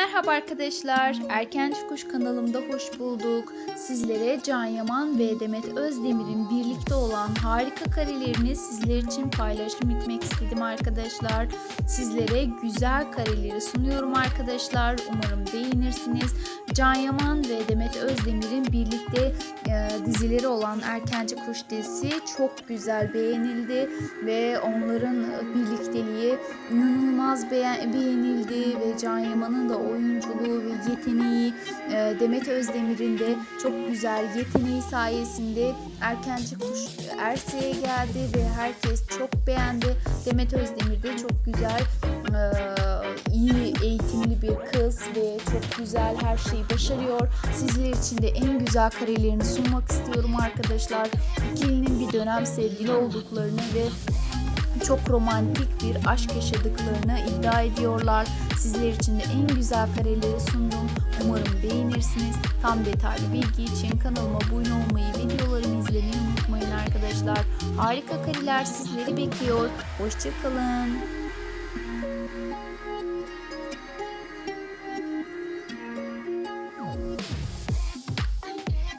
Merhaba arkadaşlar. Erken Çıkış kanalımda hoş bulduk. Sizlere Can Yaman ve Demet Özdemir'in birlikte olan harika karelerini sizler için paylaşım etmek istedim arkadaşlar. Sizlere güzel kareleri sunuyorum arkadaşlar. Umarım beğenirsiniz. Can Yaman ve Demet Özdemir'in birlikte dizileri olan Erkenci Kuş dizisi çok güzel beğenildi ve onların birlikteliği inanılmaz beğen- beğenildi ve Can Yaman'ın da oyunculuğu ve yeteneği e, Demet Özdemir'in de çok güzel yeteneği sayesinde Erkenci Kuş Erse'ye geldi ve herkes çok beğendi. Demet Özdemir de çok güzel e, iyi eğitimli bir kız ve güzel her şeyi başarıyor. Sizler için de en güzel karelerini sunmak istiyorum arkadaşlar. İkilinin bir dönem sevgili olduklarını ve çok romantik bir aşk yaşadıklarını iddia ediyorlar. Sizler için de en güzel kareleri sundum. Umarım beğenirsiniz. Tam detaylı bilgi için kanalıma abone olmayı, videolarımı izlemeyi unutmayın arkadaşlar. Harika kareler sizleri bekliyor. Hoşçakalın.